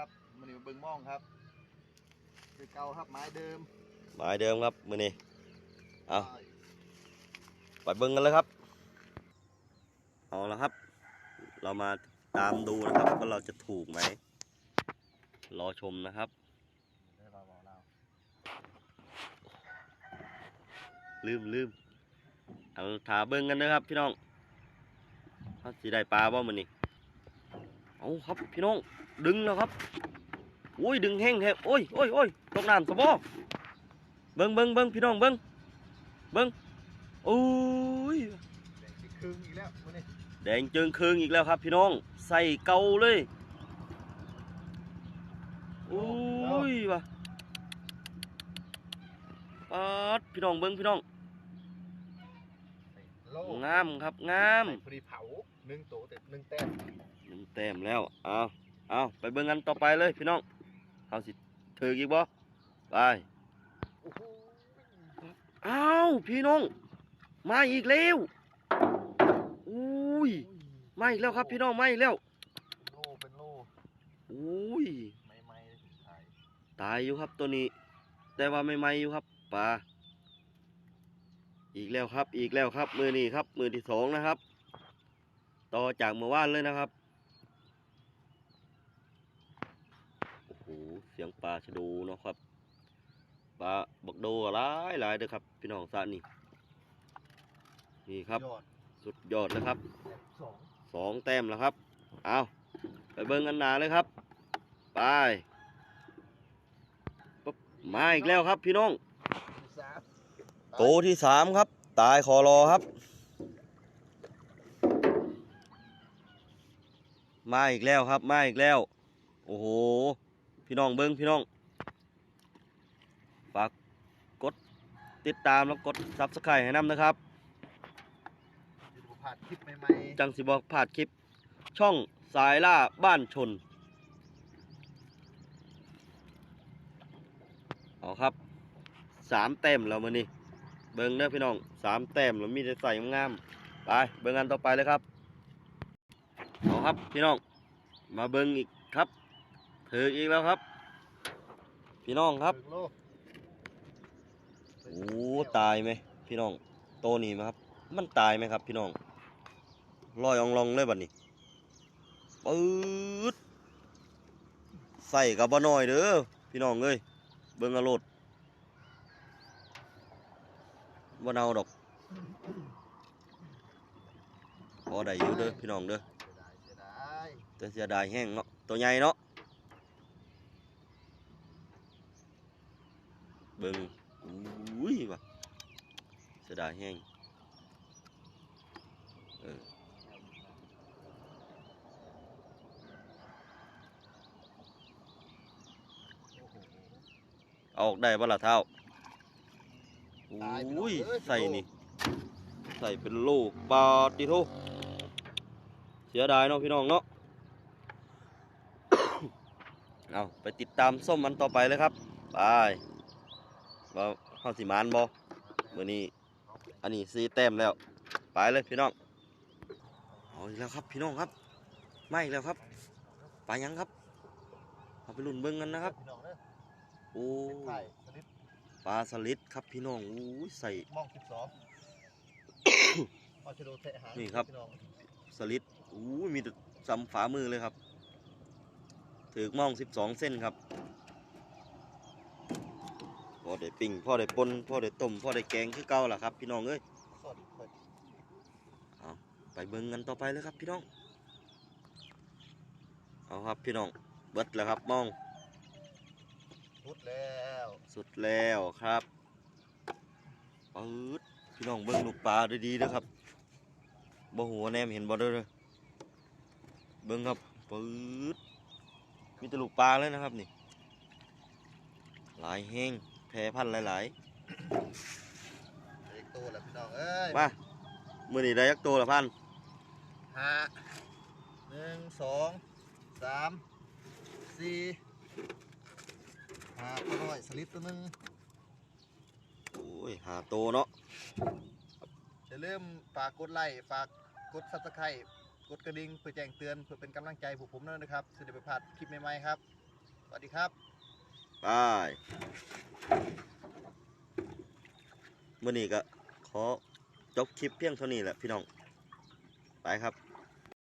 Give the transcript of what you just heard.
ครับมันนี่มาเบิ่งหม่องครับคือเก่าครับไม้เดิมหมายเดิมครับมือนี้เอาไปไปเบิ้งกันเลยครับ เอาละครับ เรามาตามดูนะครับว่าเราจะถูกไหมรอชมนะครับเดี๋ยวเราบอกเราลืมลืมเอาถาเบิ้งกันนะครับพี่น้องเขาสิได้ปลาบ่มือนี้ เอาครับพี่น้อง ดึงแล้วครับโอ้ยดึงแห้งแท้โอ้ยโอ้ยโอ้ยตกน้ำสบอเบิ้งเบิ้งเบิ้งพี่น้องเบิ้งเบิ้งโอ้ยแบ่งสิครึ่งอีกแล้วมันนี่แดงเจิงเคืองอีกแล้วครับ พี่น้อง ใส่เกาเลยอุ้ยว่ะปัดพี่น้องเบิ้งพี่น้องโลงามครับงามใส่พอดีเผาหนึ่งตัวแต่หนึ่งแต้ม หนึ่งแต้มแล้วเอาเอาไปเบิ้งกันต่อไปเลยพี่น้องเอาสิถืออีกบ่ไปโอ้โหอ้าวพี่น้อง มาอีกแล้วอุ้ยมาอีกแล้วครับพี่น้องมาอีกแล้วโลเป็นโลอุ้ยไม่ไม่ๆถ่ายตายอยู่ครับตัวนี้ แต่ว่าไม่ไหมอยู่ครับปลาอีกแล้วครับ อีกแล้วครับ มือนี้ครับ มือที่สองนะครับ ต่อจากเมื่อวานเลยนะครับโอ้โหเสียงปลาชะโดูเนาะครับปลาบักโดหลายหลายเด้อครับ พี่น้องสระนี่นี่ครับยอดสุดยอดนะครับสองสองแต้มแล้วครับ เอาไปเบิ้งกันหนาเลยครับ ไปปุ๊บมาอีกแล้วครับ พี่น้องสามโตที่สามครับ ตายคอรอครับ มาอีกแล้วครับ มาอีกแล้ว โอ้โห พี่น้องเบิ้งพี่น้องฝากกดติดตามแล้วกดซับสไครต์ให้นำนะครับเดี๋ยวผมผ่านคลิปใหม่จังสิบอกพลาดคลิป ช่องสายล่าบ้านชนเอาครับสามแต้มแล้วมันนี่เบิ้งเด้อพี่น้องสามแต้มแล้วมีแต่ใส่งามๆไปเบิ้งกันต่อไปเลยครับเอาครับพี่น้องมาเบิ้งอีกครับ ถืออีกแล้วครับ พี่น้องครับโอ้ตายไหมพี่น้อง โตนี่ไหมครับ มันตายไหมครับ พี่น้องลอยองลองเลยบัดนี้ปื๊ดใส่กับบ่น้อยเด้อพี่น้องเอ้ยเบิ่งอาโลดบ่เนาดอกพอได้อยู่เด้อพี่น้องเด้อเสียดายเสียดายแต่เสียดายแห้งเนาะตัวใหญ่เนาะ เบิ่งอุ้ยว่ะเสียดายแห้งเออเอาออกได้ปะล่ะเท้าอุ้ยใส่นี่ ใส่เป็นโลปาติโทเสียดายเนาะพี่น้องเนาะ เอาไปติดตามส้มมันต่อไปเลยครับไป ว่าเข้าสิมานบอมื่อนี้ อันนี้ซีแต้มแล้ว ไปเลยพี่น้องเอาอีกแล้วครับพี่น้องครับมาอีกแล้วครับไปยังครับเอาไปลุ่นเบิ้งกันนะครับพี่น้องเด้อโอ้ไข่สลิดปลาสลิดครับพี่น้องอู้ยใส่มองสิบสองเอาชะโดเทะหางนี่ครับพี่น้องสลิดอู้ยมีแต่ซ้ำฝามือเลยครับถือมองสิบสองเส้นครับพ อได้ปิ้งพอได้ปนพอได้ต้มพอได้แกงคือเก่าล่ะครับ พี่น้องเอ้ยสดเปิดไปเบิ่งกันต่อไปเลยครับ พี่น้องเอาครับพี่น้องเบิดแล้วครับมองพุดแล้วสุดแล้วครับปื๊ดพี่น้องเบิ่งลูกปลาดีๆนะครับบ่หัวแนมเห็นบ่เด้อเด้อเบิ่งครับปื๊ดมีแต่ลูกปลาเลยนะครับนี่ หลายแห้ง แพรพันหลายเด็กตัวแล้วพี่น้องเอ้ยๆมามือนี้ได้ยักตัวละพันห้าหนึ่งสองสามสี่ห้าตัวน้อยสลิดตัวหนึ่งโอ้ยหาโตวเนาะอย่าลืมฝากกดไลค์ฝากกดซับสไครต์กดกระดิ่งเพื่อแจ้งเตือนเพื่อเป็นกำลังใจพวกผมด้วยนะครับจะได้ไปพลาดคลิปใหม่ๆครับ สวัสดีครับ ไป มื่อนี้ก็ขอจบคลิปเพียงเท่านี้แหละพี่น้อง ไปครับ